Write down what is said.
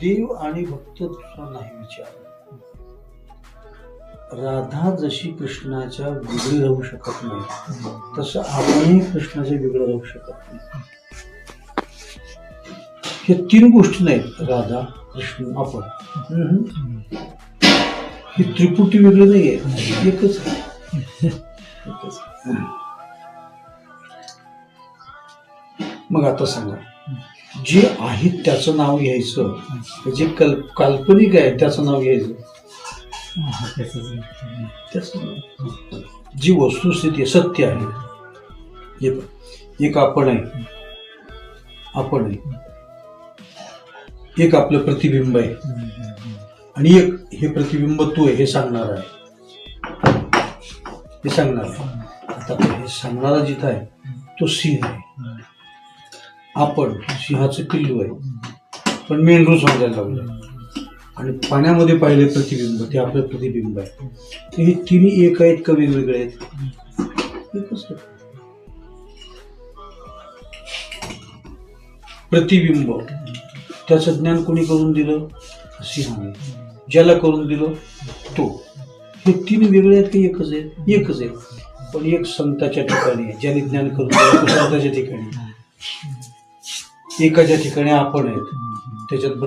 देव आणि भक्त दुसरा नाही विचार. राधा जशी कृष्णाच्या वेगळी राहू शकत नाही तसं आपणही कृष्णाच्या वेगळं राहू शकत नाही. हे तीन गोष्टी नाहीत राधा कृष्ण आपण. ही त्रिपुटी वेगळी नाही आहे. एकच मग आता सांगा. जे आहेत त्याचं नाव घ्यायचं. जे कल्प काल्पनिक आहे त्याचं नाव घ्यायचं. त्याचं जी वस्तुस्थिती आहे, सत्य आहे. हे एक आपण आहे. आपण आहे. एक आपलं प्रतिबिंब आहे. आणि एक हे प्रतिबिंब तू आहे हे सांगणार आहे. हे सांगणार आहे. आता हे सांगणारा जिथं आहे तो सिंह आहे. आपण सिंहाचं पिल्लू आहे. पण मेंदू समजायला लागलं. आणि पाण्यामध्ये पाहिले प्रतिबिंब ते आपलं प्रतिबिंब आहे. तर हे तिन्ही एक आहेत का वेगवेगळे आहेत? प्रतिबिंब. त्याचं ज्ञान कोणी करून दिलं? सिंहाने ज्याला करून दिलं? तो. हे तीन वेगळे आहेत की एकच आहेत? एकच आहे पण एक संताच्या ठिकाणी आहे. ज्याने ज्ञान करून दिलं संताच्या ठिकाणी एकाच्या ठिकाणी आपण आहेत त्याच्यात